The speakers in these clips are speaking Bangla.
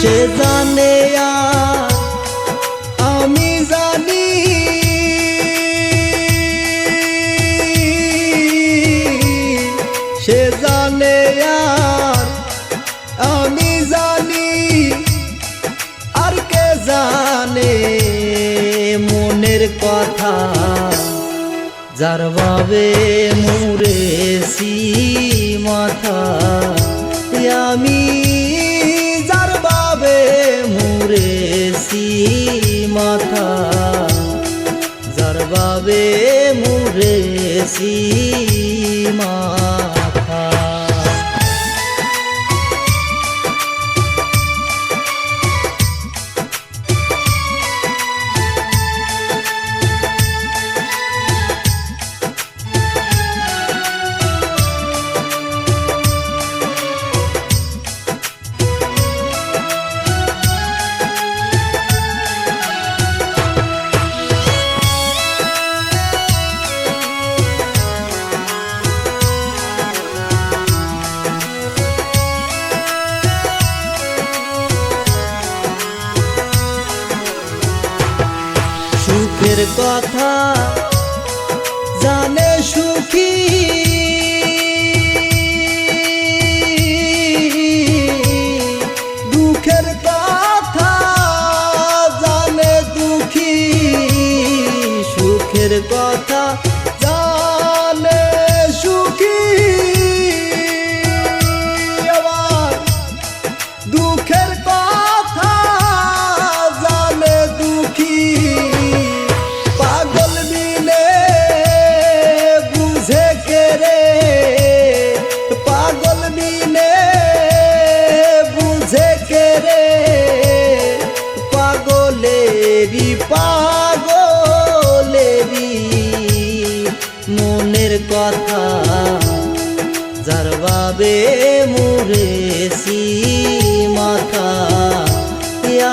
সে জানে আমি জানি। সে জানে আমি জানি, আর কে জানে? মনের কথা যার বাবে মুরেছি মাথা আমি মাথা যার বাবে মুরেছি মাথা সুখের কথা জানে সুখী। দুঃখের কথা জানে দুঃখী। সুখের কথা পাগলেরি পাগলেরি মনের কথা যার বাবে মুরেছি মাথা।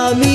আমি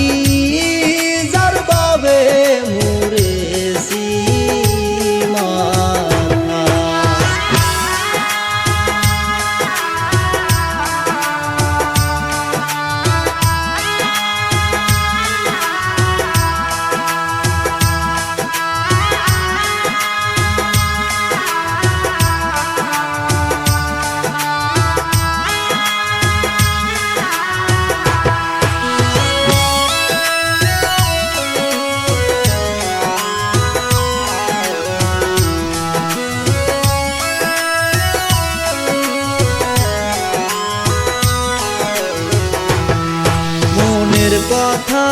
কথা।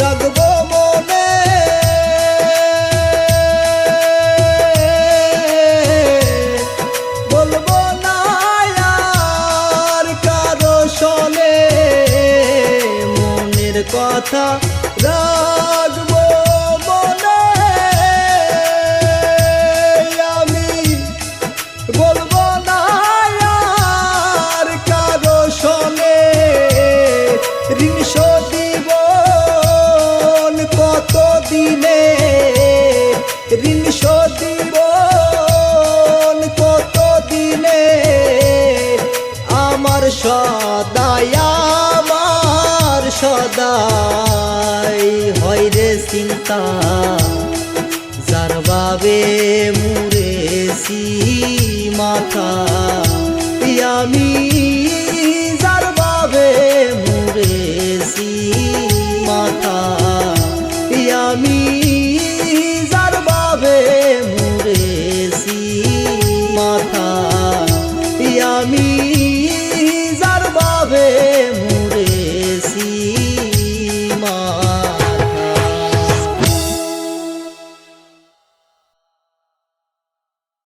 রাখব মনে। বলব না আর কারও শোনে মনের কথা। সদাই আমার সদাই হয় রে চিন্তা। যার বাবে মুরেছি মাথা আমি